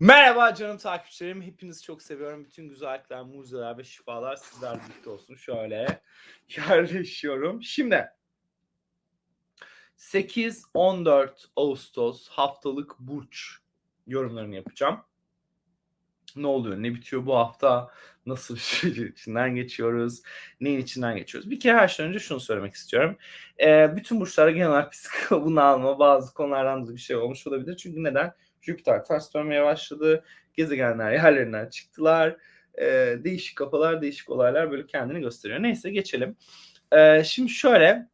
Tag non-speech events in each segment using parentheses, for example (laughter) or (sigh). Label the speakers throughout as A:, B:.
A: Merhaba canım takipçilerim. Hepinizi çok seviyorum. Bütün güzellikler, mucizeler ve şifalar sizlerle birlikte olsun. Şöyle yerleşiyorum. Şimdi 8-14 Ağustos haftalık burç yorumlarını yapacağım. Ne oluyor, ne bitiyor bu hafta, nasıl bir sürecin (laughs) içinden geçiyoruz, neyin içinden geçiyoruz. Bir kere her şeyden önce şunu söylemek istiyorum. Ee, bütün burçlara genel olarak (laughs) psikolog bunalma bazı konulardan da bir şey olmuş olabilir. Çünkü neden? Jüpiter ters dönmeye başladı. Gezegenler yerlerinden çıktılar. Ee, değişik kafalar, değişik olaylar böyle kendini gösteriyor. Neyse geçelim. Ee, şimdi şöyle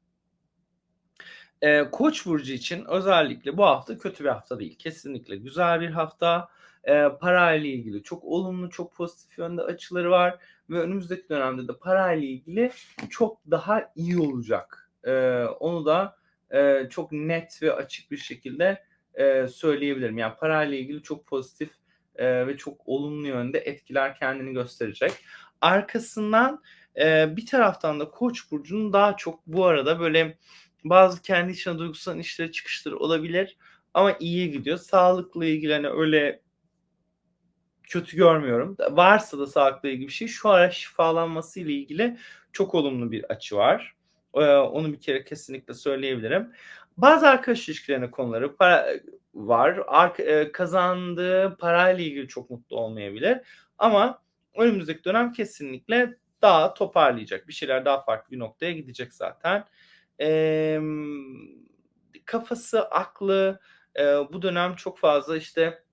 A: e, Koç burcu için özellikle bu hafta kötü bir hafta değil. Kesinlikle güzel bir hafta. E, para ile ilgili çok olumlu, çok pozitif yönde açıları var ve önümüzdeki dönemde de para ile ilgili çok daha iyi olacak. E, onu da e, çok net ve açık bir şekilde e, söyleyebilirim. Yani para ile ilgili çok pozitif e, ve çok olumlu yönde etkiler kendini gösterecek. Arkasından e, bir taraftan da Koç burcunun daha çok bu arada böyle bazı kendi içine duygusal işleri çıkışları olabilir ama iyi gidiyor. Sağlıkla ilgili hani öyle kötü görmüyorum. Varsa da sağlıkla ilgili bir şey şu ara şifalanması ile ilgili çok olumlu bir açı var. Ee, onu bir kere kesinlikle söyleyebilirim. Bazı arkadaş ilişkilerine konuları para, var. Ar- e, kazandığı parayla ilgili çok mutlu olmayabilir. Ama önümüzdeki dönem kesinlikle daha toparlayacak. Bir şeyler daha farklı bir noktaya gidecek zaten. Ee, kafası, aklı e, bu dönem çok fazla işte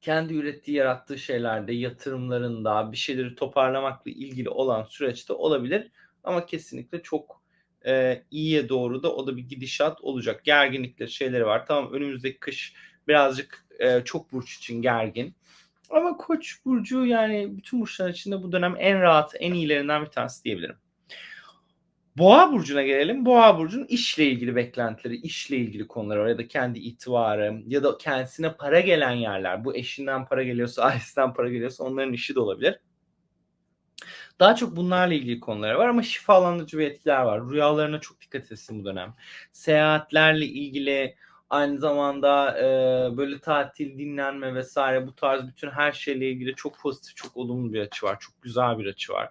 A: kendi ürettiği, yarattığı şeylerde, yatırımlarında bir şeyleri toparlamakla ilgili olan süreçte olabilir. Ama kesinlikle çok e, iyiye doğru da o da bir gidişat olacak. Gerginlikleri şeyleri var. Tamam önümüzdeki kış birazcık e, çok burç için gergin. Ama Koç burcu yani bütün burçlar içinde bu dönem en rahat, en iyilerinden bir tanesi diyebilirim. Boğa burcuna gelelim. Boğa burcunun işle ilgili beklentileri, işle ilgili konuları ya da kendi itibarı ya da kendisine para gelen yerler. Bu eşinden para geliyorsa, ailesinden para geliyorsa onların işi de olabilir. Daha çok bunlarla ilgili konuları var ama şifalandırıcı bir etkiler var. Rüyalarına çok dikkat etsin bu dönem. Seyahatlerle ilgili aynı zamanda e, böyle tatil, dinlenme vesaire bu tarz bütün her şeyle ilgili çok pozitif, çok olumlu bir açı var. Çok güzel bir açı var.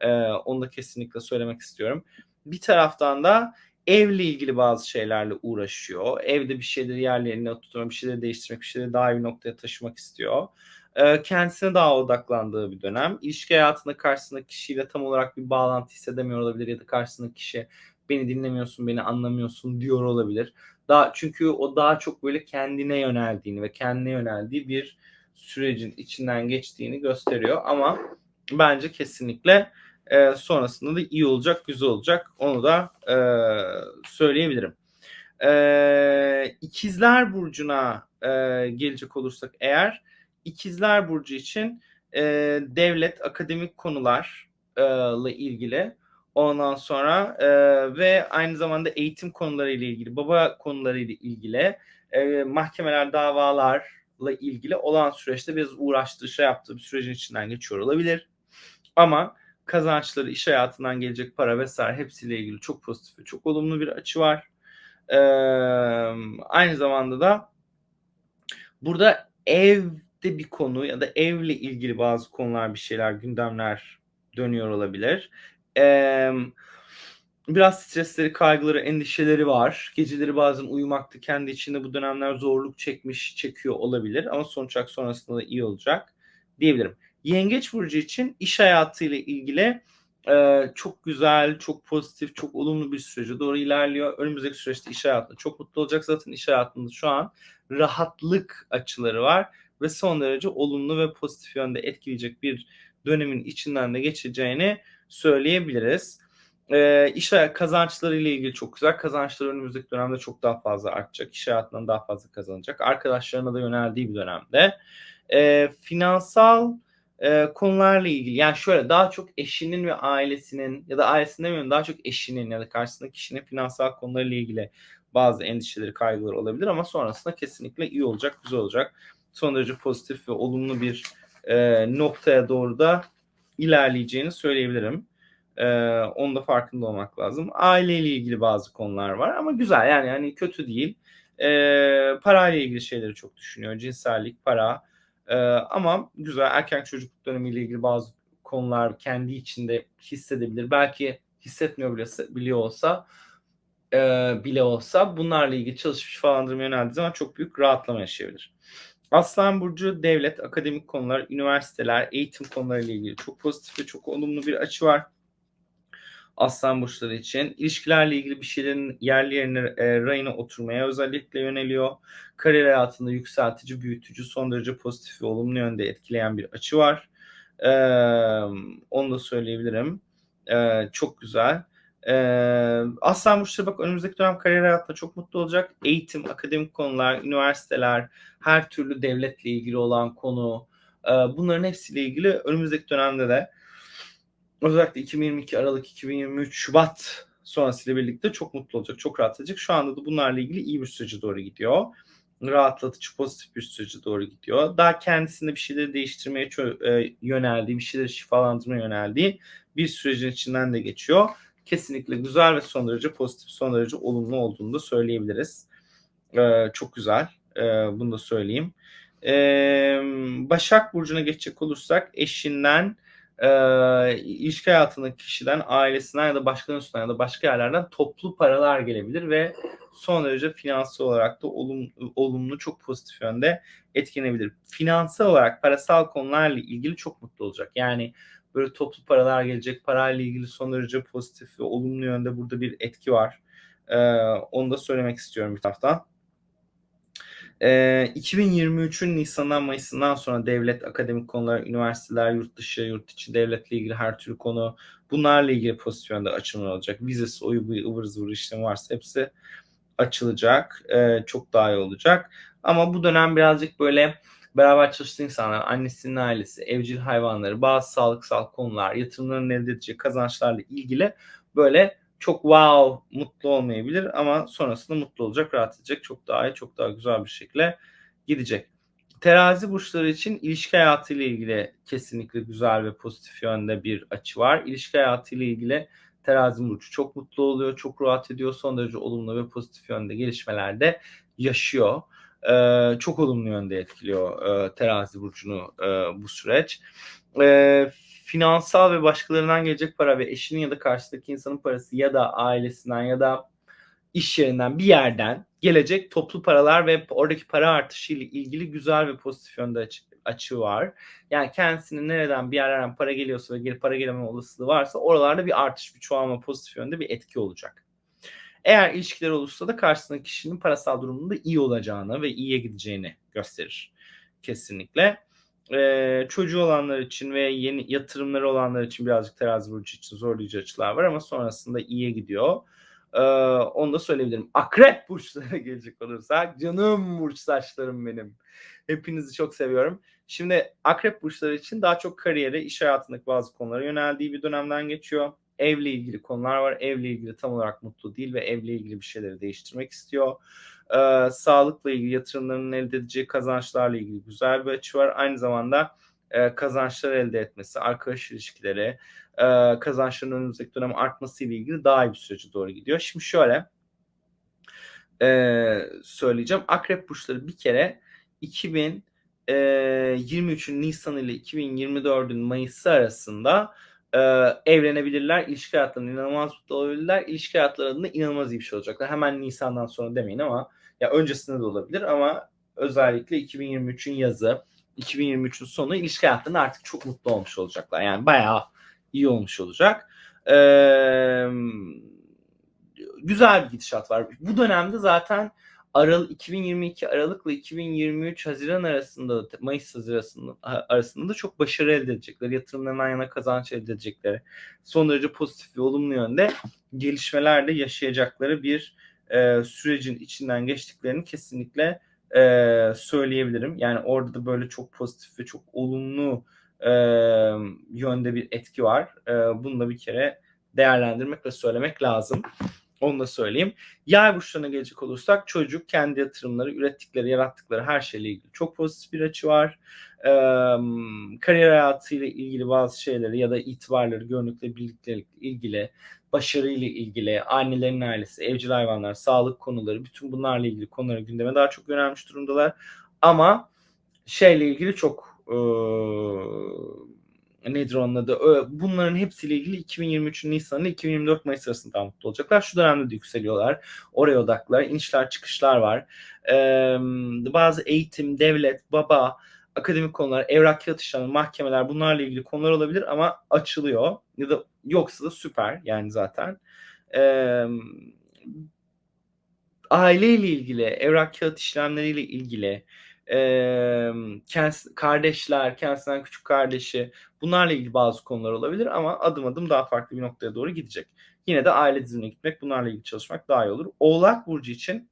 A: E, onu da kesinlikle söylemek istiyorum. Bir taraftan da evle ilgili bazı şeylerle uğraşıyor. Evde bir şeyleri yerlerine oturtmak, bir şeyleri değiştirmek, bir şeyleri daha iyi noktaya taşımak istiyor. E, kendisine daha odaklandığı bir dönem. İlişki hayatında karşısındaki kişiyle tam olarak bir bağlantı hissedemiyor olabilir ya da karşısındaki kişi beni dinlemiyorsun, beni anlamıyorsun diyor olabilir. Daha çünkü o daha çok böyle kendine yöneldiğini ve kendine yöneldiği bir sürecin içinden geçtiğini gösteriyor ama bence kesinlikle e, sonrasında da iyi olacak, güzel olacak. Onu da e, söyleyebilirim. E, İkizler Burcu'na e, gelecek olursak eğer İkizler Burcu için e, devlet, akademik konularla ilgili ondan sonra e, ve aynı zamanda eğitim konularıyla ilgili, baba konularıyla ilgili e, mahkemeler, davalarla ilgili olan süreçte biraz uğraştığı, şey yaptığı bir sürecin içinden geçiyor olabilir. Ama kazançları, iş hayatından gelecek para vesaire hepsiyle ilgili çok pozitif ve çok olumlu bir açı var. Ee, aynı zamanda da burada evde bir konu ya da evle ilgili bazı konular bir şeyler gündemler dönüyor olabilir. Ee, biraz stresleri, kaygıları, endişeleri var. Geceleri bazen uyumakta kendi içinde bu dönemler zorluk çekmiş, çekiyor olabilir ama sonuç olarak sonrasında da iyi olacak diyebilirim. Yengeç burcu için iş hayatıyla ilgili e, çok güzel, çok pozitif, çok olumlu bir sürece doğru ilerliyor. Önümüzdeki süreçte iş hayatında çok mutlu olacak. Zaten iş hayatında şu an rahatlık açıları var ve son derece olumlu ve pozitif yönde etkileyecek bir dönemin içinden de geçeceğini söyleyebiliriz. E, iş kazançları ile ilgili çok güzel. Kazançları önümüzdeki dönemde çok daha fazla artacak. İş hayatından daha fazla kazanacak. Arkadaşlarına da yöneldiği bir dönemde. E, finansal e, konularla ilgili yani şöyle daha çok eşinin ve ailesinin ya da ailesinin demiyorum daha çok eşinin ya da karşısındaki kişinin finansal konularıyla ilgili bazı endişeleri, kaygıları olabilir ama sonrasında kesinlikle iyi olacak, güzel olacak. Son derece pozitif ve olumlu bir e, noktaya doğru da ilerleyeceğini söyleyebilirim. E, onun da farkında olmak lazım. Aileyle ilgili bazı konular var ama güzel yani hani kötü değil. Eee parayla ilgili şeyleri çok düşünüyor. Cinsellik, para. Eee, ama güzel erken çocukluk dönemiyle ilgili bazı konular kendi içinde hissedebilir. Belki hissetmiyor bile biliyor olsa eee, bile olsa bunlarla ilgili çalışıp şifalandırmaya yöneldiği zaman çok büyük rahatlama yaşayabilir. Aslan burcu devlet, akademik konular, üniversiteler, eğitim konularıyla ilgili çok pozitif ve çok olumlu bir açı var. Aslan burçları için ilişkilerle ilgili bir şeylerin yerli yerine e, rayına oturmaya özellikle yöneliyor. Kariyer hayatında yükseltici, büyütücü, son derece pozitif ve olumlu yönde etkileyen bir açı var. Ee, onu da söyleyebilirim. Ee, çok güzel. Ee, Aslan burçları bak önümüzdeki dönem kariyer hayatında çok mutlu olacak. Eğitim, akademik konular, üniversiteler, her türlü devletle ilgili olan konu, e, bunların hepsiyle ilgili önümüzdeki dönemde de özellikle 2022 Aralık 2023 Şubat sonrasıyla birlikte çok mutlu olacak, çok rahatlayacak. Şu anda da bunlarla ilgili iyi bir sürece doğru gidiyor. Rahatlatıcı, pozitif bir sürece doğru gidiyor. Daha kendisinde bir şeyleri değiştirmeye e, yöneldiği, bir şeyleri şifalandırmaya yöneldiği bir sürecin içinden de geçiyor. Kesinlikle güzel ve son derece pozitif, son derece olumlu olduğunu da söyleyebiliriz. Ee, çok güzel. Ee, bunu da söyleyeyim. Ee, Başak Burcu'na geçecek olursak eşinden e, ilişki hayatındaki kişiden, ailesinden ya da başkalarının üstünden ya da başka yerlerden toplu paralar gelebilir ve son derece finansal olarak da olum, olumlu, çok pozitif yönde etkilenebilir. Finansal olarak parasal konularla ilgili çok mutlu olacak. Yani böyle toplu paralar gelecek, parayla ilgili son derece pozitif ve olumlu yönde burada bir etki var. Ee, onu da söylemek istiyorum bir taraftan. E, 2023'ün Nisan'dan Mayıs'ından sonra devlet, akademik konular, üniversiteler, yurt dışı, yurt içi devletle ilgili her türlü konu bunlarla ilgili pozisyonda açılma olacak. Vizesi, oyu, buyu, ıvır zıvır işlemi varsa hepsi açılacak. E, çok daha iyi olacak. Ama bu dönem birazcık böyle beraber çalıştığı insanlar, annesinin ailesi, evcil hayvanları, bazı sağlıksal konular, yatırımların elde edeceği kazançlarla ilgili böyle çok wow mutlu olmayabilir ama sonrasında mutlu olacak, rahat edecek. Çok daha iyi, çok daha güzel bir şekilde gidecek. Terazi burçları için ilişki hayatı ile ilgili kesinlikle güzel ve pozitif yönde bir açı var. İlişki hayatı ile ilgili terazi burcu çok mutlu oluyor, çok rahat ediyor. Son derece olumlu ve pozitif yönde gelişmelerde yaşıyor. Ee, çok olumlu yönde etkiliyor e, terazi burcunu e, bu süreç. E, finansal ve başkalarından gelecek para ve eşinin ya da karşıdaki insanın parası ya da ailesinden ya da iş yerinden bir yerden gelecek toplu paralar ve oradaki para artışı ile ilgili güzel ve pozitif yönde açı, açı var. Yani kendisinin nereden bir yerden para geliyorsa ve geri para gelme olasılığı varsa oralarda bir artış, bir çoğalma pozitif yönde bir etki olacak. Eğer ilişkiler olursa da karşısındaki kişinin parasal durumunda iyi olacağını ve iyiye gideceğini gösterir. Kesinlikle e, çocuğu olanlar için ve yeni yatırımları olanlar için birazcık terazi burcu için zorlayıcı açılar var ama sonrasında iyiye gidiyor. E, onu da söyleyebilirim. Akrep burçlara (laughs) gelecek olursak canım burç benim. Hepinizi çok seviyorum. Şimdi akrep burçları için daha çok kariyere, iş hayatındaki bazı konulara yöneldiği bir dönemden geçiyor. Evle ilgili konular var. Evle ilgili tam olarak mutlu değil ve evle ilgili bir şeyleri değiştirmek istiyor e, sağlıkla ilgili yatırımlarının elde edeceği kazançlarla ilgili güzel bir açı var. Aynı zamanda e, kazançlar elde etmesi, arkadaş ilişkileri, e, kazançların önümüzdeki dönem artması ile ilgili daha iyi bir sürece doğru gidiyor. Şimdi şöyle e, söyleyeceğim. Akrep burçları bir kere 2023'ün Nisan ile 2024'ün Mayıs arasında e, evlenebilirler. İlişki hayatlarında inanılmaz mutlu olabilirler. İlişki hayatlarında inanılmaz iyi bir şey olacaklar. Hemen Nisan'dan sonra demeyin ama ya öncesinde de olabilir ama özellikle 2023'ün yazı, 2023'ün sonu ilişki hayatlarında artık çok mutlu olmuş olacaklar. Yani bayağı iyi olmuş olacak. Ee, güzel bir gidişat var. Bu dönemde zaten Aral 2022 Aralık'la 2023 Haziran arasında Mayıs Haziran arasında da çok başarı elde edecekler. Yatırımlarından yana kazanç elde edecekleri. Son derece pozitif ve olumlu yönde gelişmeler de yaşayacakları bir e, sürecin içinden geçtiklerini kesinlikle e, söyleyebilirim. Yani orada da böyle çok pozitif ve çok olumlu e, yönde bir etki var. E, bunu da bir kere değerlendirmek ve söylemek lazım. Onu da söyleyeyim. Yay burçlarına gelecek olursak çocuk kendi yatırımları, ürettikleri, yarattıkları her şeyle ilgili çok pozitif bir açı var. Ee, kariyer hayatıyla ilgili bazı şeyleri ya da itibarları, görünükle birliktelikle ilgili, başarıyla ilgili, annelerin ailesi, evcil hayvanlar, sağlık konuları, bütün bunlarla ilgili konuları gündeme daha çok yönelmiş durumdalar. Ama şeyle ilgili çok e, nedir onun adı? Bunların hepsiyle ilgili 2023 Nisan ile 2024 Mayıs arasında daha mutlu olacaklar. Şu dönemde de yükseliyorlar. Oraya odaklar. inişler çıkışlar var. Ee, bazı eğitim, devlet, baba, akademik konular, evrak işlemleri, mahkemeler bunlarla ilgili konular olabilir ama açılıyor. Ya da yoksa da süper yani zaten. Ee, aileyle ilgili, evrak kağıt işlemleriyle ilgili, e, kendisi, kardeşler, kendisinden küçük kardeşi bunlarla ilgili bazı konular olabilir ama adım adım daha farklı bir noktaya doğru gidecek. Yine de aile diziline gitmek, bunlarla ilgili çalışmak daha iyi olur. Oğlak Burcu için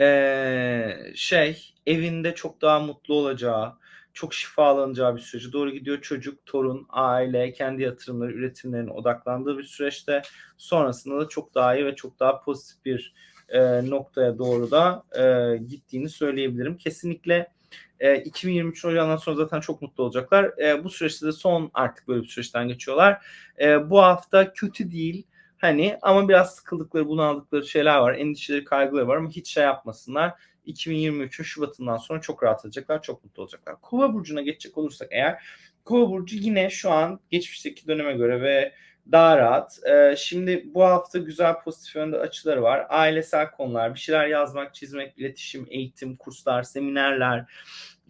A: e, şey evinde çok daha mutlu olacağı, çok şifalanacağı bir sürece doğru gidiyor. Çocuk, torun, aile, kendi yatırımları, üretimlerine odaklandığı bir süreçte sonrasında da çok daha iyi ve çok daha pozitif bir e, noktaya doğru da e, gittiğini söyleyebilirim. Kesinlikle e, 2023 Ocağı'ndan sonra zaten çok mutlu olacaklar. E, bu süreçte de son artık böyle bir süreçten geçiyorlar. E, bu hafta kötü değil. Hani ama biraz sıkıldıkları, bunaldıkları şeyler var. Endişeleri, kaygıları var ama hiç şey yapmasınlar. 2023'ün Şubat'ından sonra çok rahat edecekler, çok mutlu olacaklar. Kova burcuna geçecek olursak eğer Kova burcu yine şu an geçmişteki döneme göre ve daha rahat. Ee, şimdi bu hafta güzel pozitif yönde açıları var. Ailesel konular, bir şeyler yazmak, çizmek, iletişim, eğitim, kurslar, seminerler,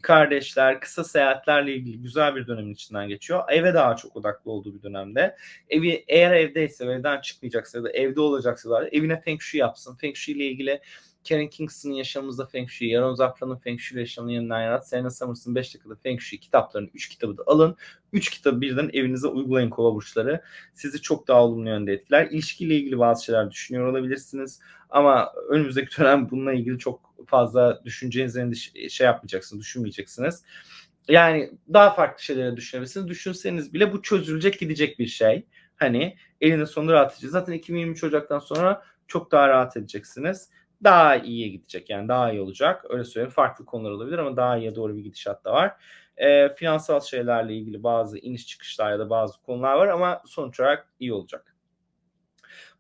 A: kardeşler, kısa seyahatlerle ilgili güzel bir dönemin içinden geçiyor. Eve daha çok odaklı olduğu bir dönemde. Evi eğer evdeyse, evden çıkmayacaksa ya da evde olacaksa da evine Feng Shui yapsın. Feng Shui ile ilgili Karen Kingston'ın Yaşamımızda Feng Shui, Yaron Zafran'ın Feng Shui Yaşamını Yeniden Yarat, Serena Summers'ın 5 dakikada Feng Shui kitaplarını 3 kitabı da alın. 3 kitabı birden evinize uygulayın kova burçları. Sizi çok daha olumlu yönde etkiler. İlişkiyle ilgili bazı şeyler düşünüyor olabilirsiniz. Ama önümüzdeki dönem bununla ilgili çok fazla düşüneceğiniz şey yapmayacaksınız, düşünmeyeceksiniz. Yani daha farklı şeylere düşünebilirsiniz. Düşünseniz bile bu çözülecek gidecek bir şey. Hani elinde sonunda rahat edeceksiniz. Zaten 2023 Ocak'tan sonra çok daha rahat edeceksiniz daha iyiye gidecek. Yani daha iyi olacak. Öyle söyleyeyim. Farklı konular olabilir ama daha iyiye doğru bir gidişat da var. E, finansal şeylerle ilgili bazı iniş çıkışlar ya da bazı konular var ama sonuç olarak iyi olacak.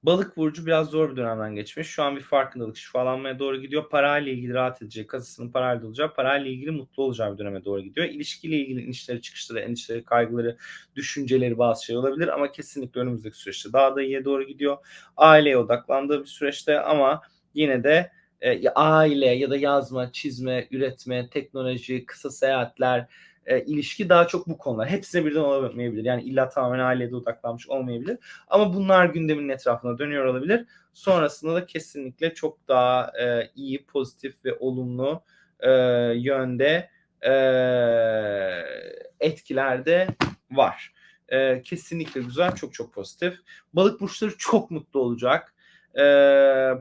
A: Balık burcu biraz zor bir dönemden geçmiş. Şu an bir farkındalık şifalanmaya doğru gidiyor. Parayla ilgili rahat edecek, kasasının parayla olacağı, parayla ilgili mutlu olacağı bir döneme doğru gidiyor. İlişkiyle ilgili inişleri, çıkışları, endişeleri, kaygıları, düşünceleri bazı şey olabilir ama kesinlikle önümüzdeki süreçte daha da iyiye doğru gidiyor. Aileye odaklandığı bir süreçte ama yine de e, aile ya da yazma, çizme, üretme, teknoloji, kısa seyahatler, e, ilişki daha çok bu konular. Hepsine birden olamayabilir. Yani illa tamamen ailede odaklanmış olmayabilir. Ama bunlar gündemin etrafına dönüyor olabilir. Sonrasında da kesinlikle çok daha e, iyi, pozitif ve olumlu e, yönde e, etkilerde var. E, kesinlikle güzel, çok çok pozitif. Balık burçları çok mutlu olacak e,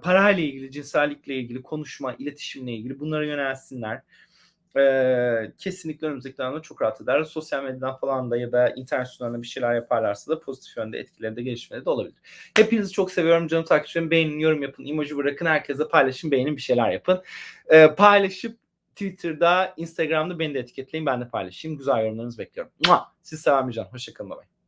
A: parayla ilgili, cinsellikle ilgili, konuşma, iletişimle ilgili bunlara yönelsinler. E, kesinlikle önümüzdeki dönemde çok rahat eder. Sosyal medyadan falan da ya da internet sularında bir şeyler yaparlarsa da pozitif yönde etkileri de gelişmeleri de olabilir. Hepinizi çok seviyorum canım takipçilerim. Beğenin, yorum yapın, emoji bırakın. Herkese paylaşın, beğenin, bir şeyler yapın. E, paylaşıp Twitter'da, Instagram'da beni de etiketleyin. Ben de paylaşayım. Güzel yorumlarınızı bekliyorum. Siz selam. Hoşçakalın. Bye.